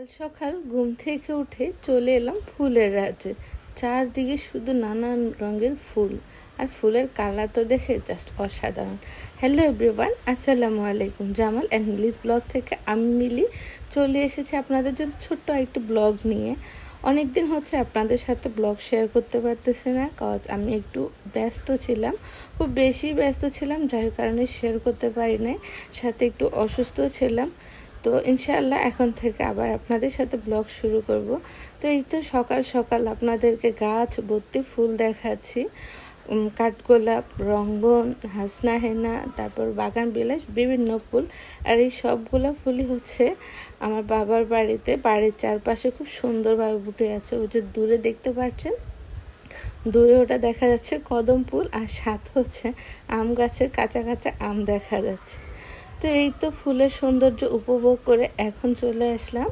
সকাল সকাল ঘুম থেকে উঠে চলে এলাম ফুলের রাজ্যে। চারদিকে শুধু নানান রঙের ফুল। আর ফুলের কালার তো দেখে জাস্ট অসাধারণ। হ্যালো এভরিওয়ান আসসালামু আলাইকুম। জামাল অ্যান্ড মিলিস ব্লগ থেকে আমি মিলি চলে এসেছি আপনাদের জন্য ছোট্ট একটি ব্লগ নিয়ে। অনেক দিন হচ্ছে আপনাদের সাথে ব্লগ শেয়ার করতে পারতেছি না কজ আমি একটু ব্যস্ত ছিলাম। খুব বেশি ব্যস্ত ছিলাম, যার কারণে শেয়ার করতে পারি নাই। সাথে একটু অসুস্থ ছিলাম। তো ইনশাআল্লাহ এখন থেকে আবার আপনাদের সাথে ব্লগ শুরু করব। তো এই তো সকাল সকাল আপনাদেরকে গাছ ভর্তি ফুল দেখাচ্ছি। কাঠগোলাপ রঙ্গন হাসনা, হেনা, তারপর বাগান, বিলাস, বিভিন্ন ফুল। আর এই সবগুলো ফুলই হচ্ছে আমার বাবার বাড়িতে। বাড়ির চারপাশে খুব সুন্দরভাবে ফুটে আছে। ওই যে দূরে দেখতে পাচ্ছেন? দূরে ওটা দেখা যাচ্ছে কদম ফুল আর সাথে হচ্ছে আম গাছের কাঁচা কাঁচা আম দেখা যাচ্ছে। তো এই তো ফুলের সৌন্দর্য উপভোগ করে এখন চলে আসলাম।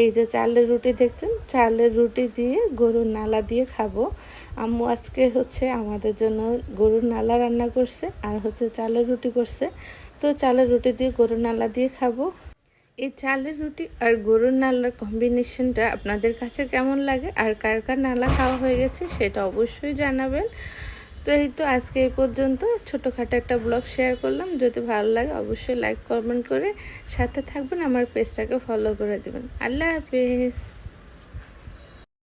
এই যে চালের রুটি দেখছেন? চালের রুটি দিয়ে গরুর নালা দিয়ে খাব। আম্মু আজকে হচ্ছে আমাদের জন্য গরুর নালা রান্না করছে আর হচ্ছে চালের রুটি করছে। তো চালের রুটি দিয়ে গরুর নালা দিয়ে খাব। এই চালের রুটি আর গরুর নালার কম্বিনেশনটা আপনাদের কাছে কেমন লাগে আর কার কার নালা খাওয়া হয়ে গেছে সেটা অবশ্যই জানাবেন। তো এই তো আজকে এই পর্যন্ত। ছোটোখাটো একটা ব্লগ শেয়ার করলাম। যদি ভালো লাগে অবশ্যই লাইক কমেন্ট করে সাথে থাকবেন। আমার পেজটাকে ফলো করে দেবেন। আল্লাহ হাফিজ।